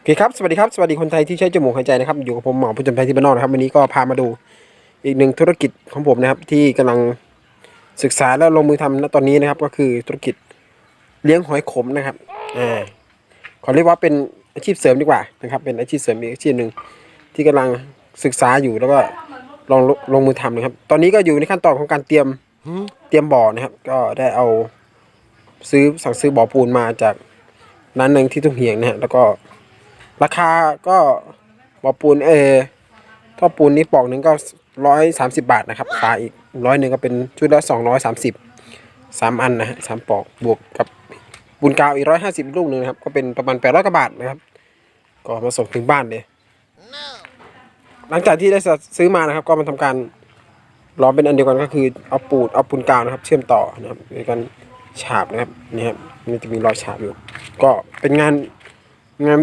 โอเคครับสวัสดีครับสวัสดีคนไทยที่ใช้จมูกหายใจนะครับ อยู่กับผมหมอผู้จำไทยที่บ้านนอกนะครับวันนี้ก็พามาดูอีกหนึ่งธุรกิจของผมนะครับ ที่กำลังศึกษาและลงมือทำณตอนนี้นะครับ ก็คือธุรกิจเลี้ยงหอยขมนะครับอ่าขอเรียกว่าเป็นอาชีพเสริมดีกว่านะครับ เป็นอาชีพเสริมอีกอาชีพหนึ่งที่กำลังศึกษาอยู่แล้วก็ลองลงมือทำนะครับ ตอนนี้ก็อยู่ในขั้นตอนของการเตรียมเตรียมบ่อนะครับ ก็ได้เอาซื้อสั่งซื้อบ่อปูนมาจากร้านหนึ่งที่ทุ่งเหียงนะฮะแล้วก็ ราคาก็บ่อปูนเอท่อปูนนี้ปอกหนึ่งก็ร้อยสามสิบาทนะครับฝายอีกร้อยหนึ่งก็เป็นชุดละสองร้อยสามสิบสามอันนะฮะสามปอกบวกกับปูนกาวอีกร้อยห้าสิบลูกหนึ่งนะครับ ก็เป็นประมาณแปดร้อยกว่าบาทนะครับ ก็มาส่งถึงบ้านเลยหลังจากที่ได้ซื้อมานะครับ ก็มาทำการล้อมเป็นอันเดียวกันก็คือเอาปูนเอาปูนกาวนะครับ เชื่อมต่อนะครับในการฉาบนะครับนี่ครับมันจะมีรอยฉาบอยู่ ก็เป็นงานงาน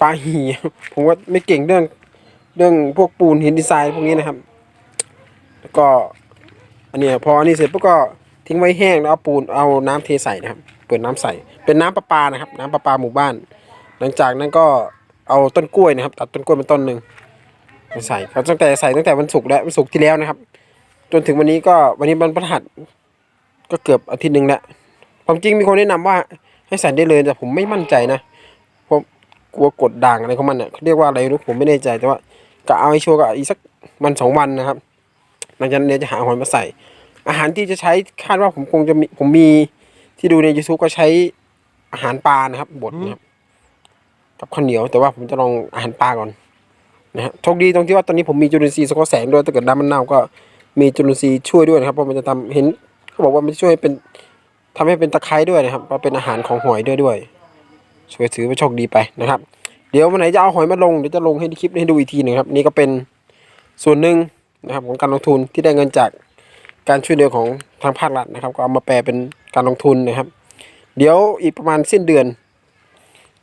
ปลาหีผมว่าไม่เก่งเรื่องเรื่องพวกปูนหินดีไซน์พวกนี้นะครับ แล้วก็อันนี้พออันนี้เสร็จปุ๊บก็ทิ้งไว้แห้งแล้วเอาปูนเอาน้ำเทใส่นะครับ เปิดน้ำใส่ เป็นน้ำประปานะครับ น้ำประปาหมู่บ้าน หลังจากนั้นก็เอาต้นกล้วยนะครับ ตัดต้นกล้วยมาต้นหนึ่งมาใส่ครับตั้งแต่ใส่ตั้งแต่วันศุกร์แล้ววันศุกร์ที่แล้วนะครับ จนถึงวันนี้ก็วันนี้วันพฤหัสก็เกือบอาทิตย์หนึ่งแล้วความจริงมีคนแนะนำว่าให้ใส่ได้เลยแต่ผมไม่มั่นใจนะ กลัวกดด่างอะไรของมันเนี่ยเขาเรียกว่าอะไรรู้ผมไม่แน่ใจแต่ว่ากะเอาให้ชัวร์ก็อีกสักวันสองวันนะครับหลังจากนั้นเดี๋ยวจะหาหอยมาใส่ อาหารที่จะใช้คาดว่าผมคงจะมีผมมีที่ดูใน YouTube ก็ใช้อาหารปลานะครับบดนะครับกับข้าวเหนียวแต่ว่าผมจะลองอาหารปลาก่อนนะฮะโชคดีตรงที่ว่าตอนนี้ผมมีจุลินทรีย์สะกดแสงด้วยถ้าเกิดน้ำมันเน่าก็มีจุลินทรีย์ช่วยด้วยนะครับเพราะมันจะทำเห็นเขาบอกว่ามันช่วยเป็นทำให้เป็นตะไคร้ด้วยนะครับเพราเป็นอาหารของหอยด้วยด้วย ช่วยถือว่าโชคดีไปนะครับ เดี๋ยววันไหนจะเอาหอยมาลงเดี๋ยวจะลงให้คลิปให้ดูอีกทีหนึ่งครับ นี่ก็เป็นส่วนหนึ่งนะครับของการลงทุนที่ได้เงินจากการช่วยเหลือของทางภาครัฐนะครับ ก็เอามาแปลเป็นการลงทุนนะครับ เดี๋ยวอีกประมาณสิ้นเดือน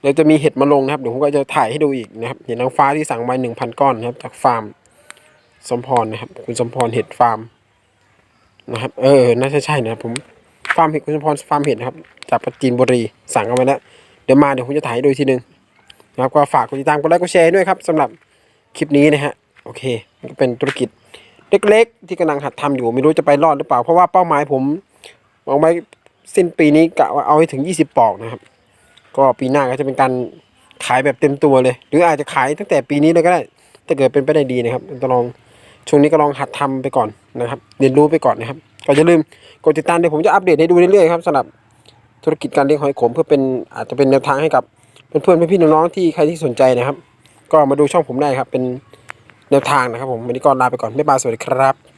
เดี๋ยวจะมีเห็ดมาลงนะครับเดี๋ยวผมก็จะถ่ายให้ดูอีกนะครับเห็ดนางฟ้าที่สั่งมาหนึ่งพันก้อนนะครับ จากฟาร์มสมพรนะครับ คุณสมพรเห็ดฟาร์มนะครับ เออน่าจะใช่นะครับผมฟาร์มเห็ดคุณสมพรฟาร์มเห็ดนะครับ จากปจีนบุรีสั่งเอาไว้แล้ว เดี๋ยวมาเดี๋ยวผมจะถ่ายดูทีหนึ่งนะครับก็ฝากกดติดตามกดไลค์กดแชร์ด้วยครับสำหรับคลิปนี้นะฮะโอเคมันก็เป็นธุรกิจเล็กๆ ที่กำลังหัดทำอยู่ไม่รู้จะไปรอดหรือเปล่า เพราะว่าเป้าหมายผมวางไว้สิ้นปีนี้กะว่าเอาให้ถึง 20 ปอกนะครับ ก็ปีหน้าก็จะเป็นการขายแบบเต็มตัวเลย หรืออาจจะขายตั้งแต่ปีนี้เลยก็ได้ถ้าเกิดเป็นไปได้ดีนะครับจะลองช่วงนี้ก็ลองหัดทำไปก่อนนะครับ เรียนรู้ไปก่อนนะครับ ก็อย่าลืมกดติดตามเดี๋ยวผมจะอัปเดตให้ดูเรื่อยๆครับสำหรับ ธุรกิจการเลี้ยงหอยขม เพื่อเป็นอาจจะเป็นแนวทางให้กับเพื่อนๆพี่ๆน้องๆที่ใครที่สนใจนะครับ ก็มาดูช่องผมได้ครับเป็นแนวทางนะครับผมวันนี้ก็ลาไปก่อนบ๊ายบายสวัสดีครับ